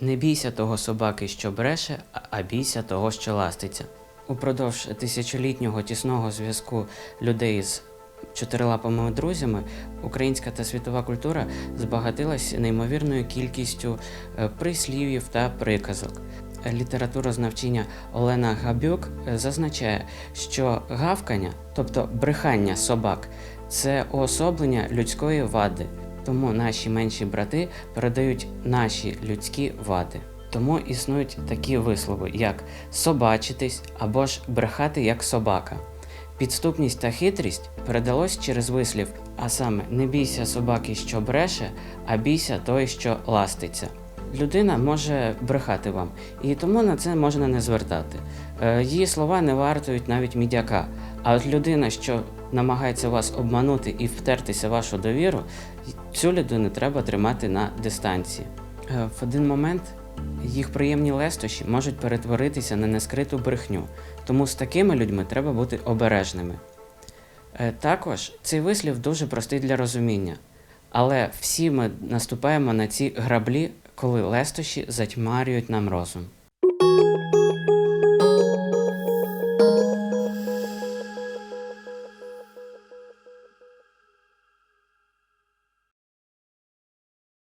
Не бійся того собаки, що бреше, а бійся того, що ластиться. Упродовж тисячолітнього тісного зв'язку людей з чотирилапими друзями українська та світова культура збагатилась неймовірною кількістю е, прислів'їв та приказок. Літературознавчиня Олена Габюк е, зазначає, що гавкання, тобто брехання собак, це уособлення людської вади. Тому наші менші брати передають наші людські вади. Тому існують такі вислови, як собачитись або ж брехати як собака. Підступність та хитрість передалось через вислів, а саме не бійся собаки, що бреше, а бійся той, що ластиться. Людина може брехати вам, і тому на це можна не звертати. Е, Її слова не вартують навіть мідяка. А от людина, що намагається вас обманути і втертися в вашу довіру, цю людину треба тримати на дистанції. Е, в один момент їх приємні лестощі можуть перетворитися на нескриту брехню, тому з такими людьми треба бути обережними. Е, також цей вислів дуже простий для розуміння, але всі ми наступаємо на ці граблі, коли лестощі затьмарюють нам розум.